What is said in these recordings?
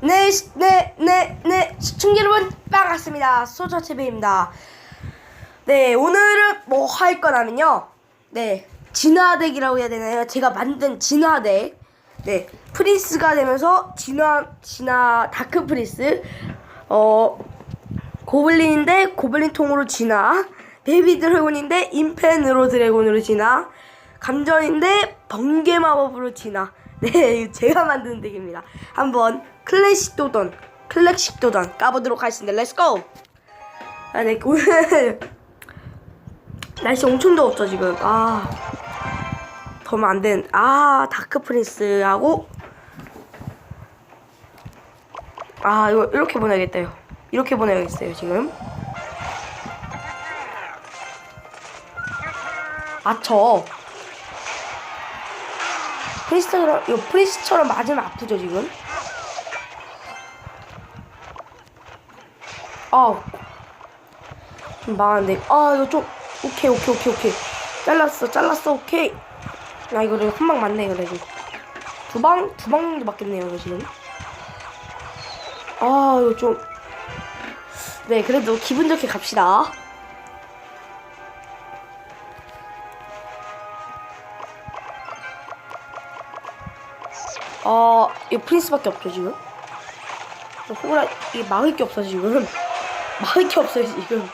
네, 시- 네, 네, 네, 시청자 여러분 반갑습니다. 소저TV입니다. 네, 오늘은 뭐 할 거냐면요. 네, 진화덱이라고 해야 되나요? 제가 만든 진화덱. 네, 프린스가 되면서 진화, 진화, 다크 프린스. 어, 고블린인데 고블린 통으로 진화. 베이비 드래곤인데 인펜으로 드래곤으로 진화. 감전인데 번개 마법으로 진화. 네, 제가 만든 덱입니다. 한번 클래식 도전, 클래식 도전 까보도록 하겠습니다. 렛츠고! 아, 네, 오늘 날씨 엄청 더웠죠, 지금. 아, 더우면 안 된. 아, 다크 프린스하고. 아, 이거 이렇게 보내야겠다요. 이렇게 보내야겠어요, 지금. 아, 저. 프리스처럼 이거 프리스처럼 맞으면 아프죠 지금? 아, 좀 망한데. 아 이거 좀 오케이 오케이 오케이 오케이. 잘랐어 잘랐어 오케이. 아 이거를 한 방 맞네 그래도. 두방 두방 정도 맞겠네요 이거 지금. 아 이거 좀. 네 그래도 기분 좋게 갑시다. 아, 이거 프린스밖에 없죠, 지금? 호구라, 이게 막을 게 없어, 지금. 막을 게 없어요, 지금.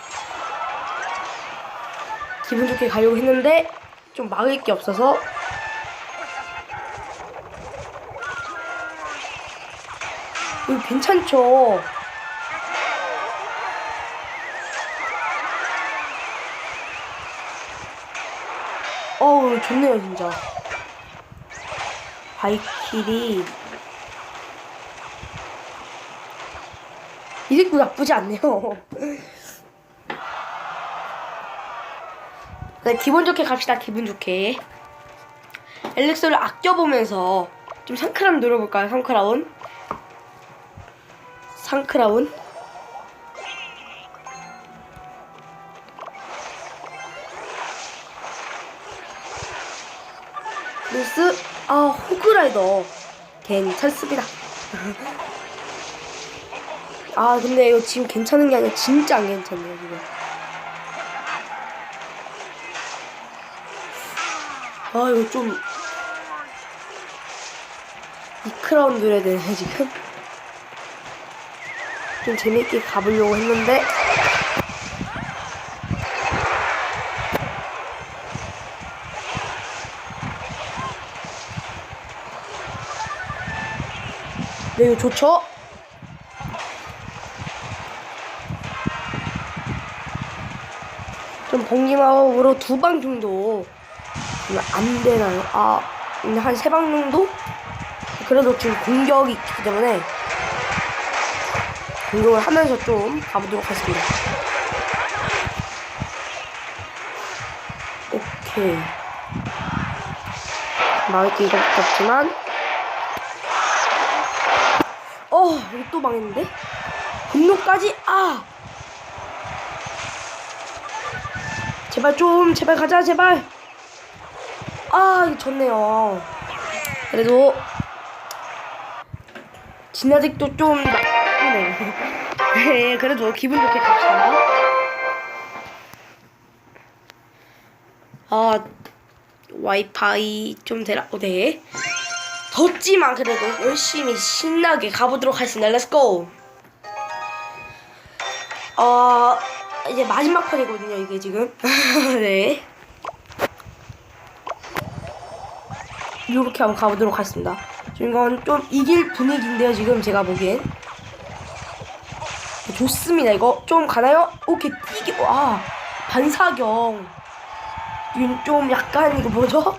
기분 좋게 가려고 했는데, 좀 막을 게 없어서. 이거 괜찮죠? 어우, 좋네요, 진짜. 바이킬이 이름도 나쁘지 않네요. 네, 기분 좋게 갑시다. 기분 좋게. 엘릭서를 아껴보면서 좀 상크라운 노려볼까요? 상크라운. 상크라운. 루스 아 호그라이더. 괜찮습니다. 아 근데 이거 지금 괜찮은 게 아니라 진짜 안 괜찮네요 지금 아 이거 좀 이 크라운 노려야 되네 지금. 좀 재밌게 가보려고 했는데 네, 이거 좋죠? 좀 번기마법으로 두 방 정도 안 되나요? 아, 한 세 방 정도? 그래도 지금 공격이 있기 때문에 공격을 하면서 좀 가보도록 하겠습니다. 오케이. 게 이거밖에 없지만 어, 이거 또 망했는데? 분노까지, 아! 제발 좀, 제발 가자, 제발! 아, 이거 졌네요. 그래도, 진아직도 좀 나쁘네. 네, 그래도 기분 좋게 갑시다. 아, 와이파이 좀 되라, 어, 네. 덥지만 그래도 열심히 신나게 가보도록 하겠습니다. 렛츠고! 어, 이제 마지막 판이거든요, 이게 지금. 네. 이렇게 한번 가보도록 하겠습니다. 지금 이건 좀 이길 분위기인데요, 지금 제가 보기엔. 좋습니다, 이거. 좀 가나요? 오케이, 이게, 와, 반사경. 이건 좀 약간, 이거 뭐죠?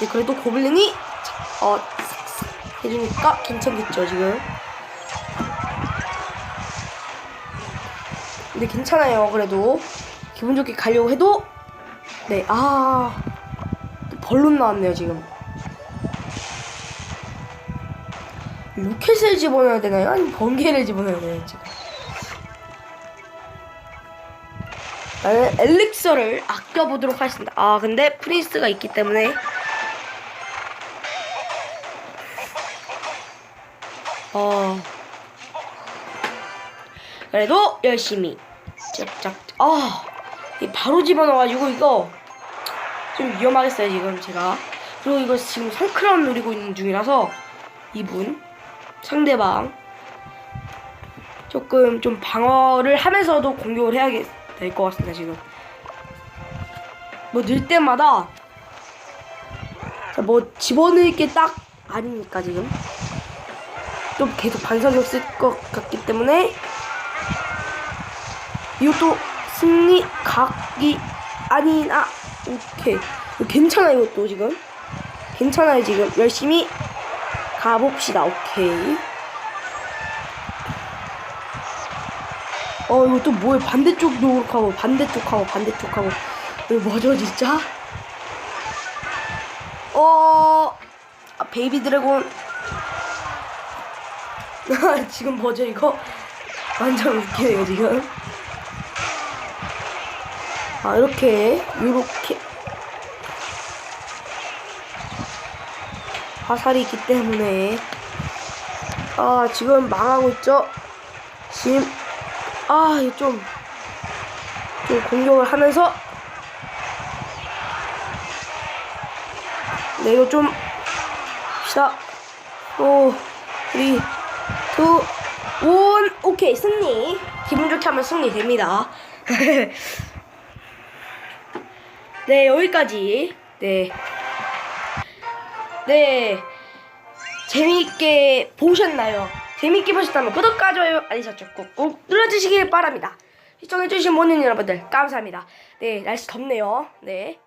네, 그래도 고블린이 어 해주니까 괜찮겠죠 지금. 근데 괜찮아요. 그래도 기분 좋게 가려고 해도 네, 아 벌룬 나왔네요 지금. 로켓을 집어넣어야 되나요? 아니면 번개를 집어넣어야 되나요 지금? 나는 엘릭서를 아껴보도록 하겠습니다. 아 근데 프린스가 있기 때문에 어. 그래도 열심히. 짝짝 아 바로 집어넣어가지고 이거 좀 위험하겠어요 지금 제가. 그리고 이거 지금 성크라운 노리고 있는 중이라서 이분 상대방 조금 좀 방어를 하면서도 공격을 해야 될 것 같습니다 지금. 뭐 넣을 때마다 뭐 집어넣을 게 딱 아니니까 지금 좀 계속 반성이 없을 것 같기 때문에 이것도 승리 각이 아니나 오케이. 괜찮아 이것도 지금. 괜찮아요 지금. 열심히 가봅시다 오케이. 어 이거 또 뭐야 반대쪽도 하고 반대쪽하고 반대쪽하고. 이거 뭐죠 진짜? 어 아, 베이비 드래곤 지금 뭐죠 이거? 완전 웃기네요 지금. 아 이렇게 이렇게. 화살이 있기 때문에. 아 지금 망하고 있죠? 지금 아 이거 좀, 좀 공격을 하면서. 네 이거 좀. 시작 5 3 2 1 오케이 승리 기분 좋게 하면 승리 됩니다 네 여기까지 네 네. 재미있게 보셨나요? 재미있게 보셨다면 구독과 좋아요, 알림 설정 꾹꾹 눌러주시길 바랍니다. 시청해주신 모든 여러분들 감사합니다. 네, 날씨 덥네요. 네.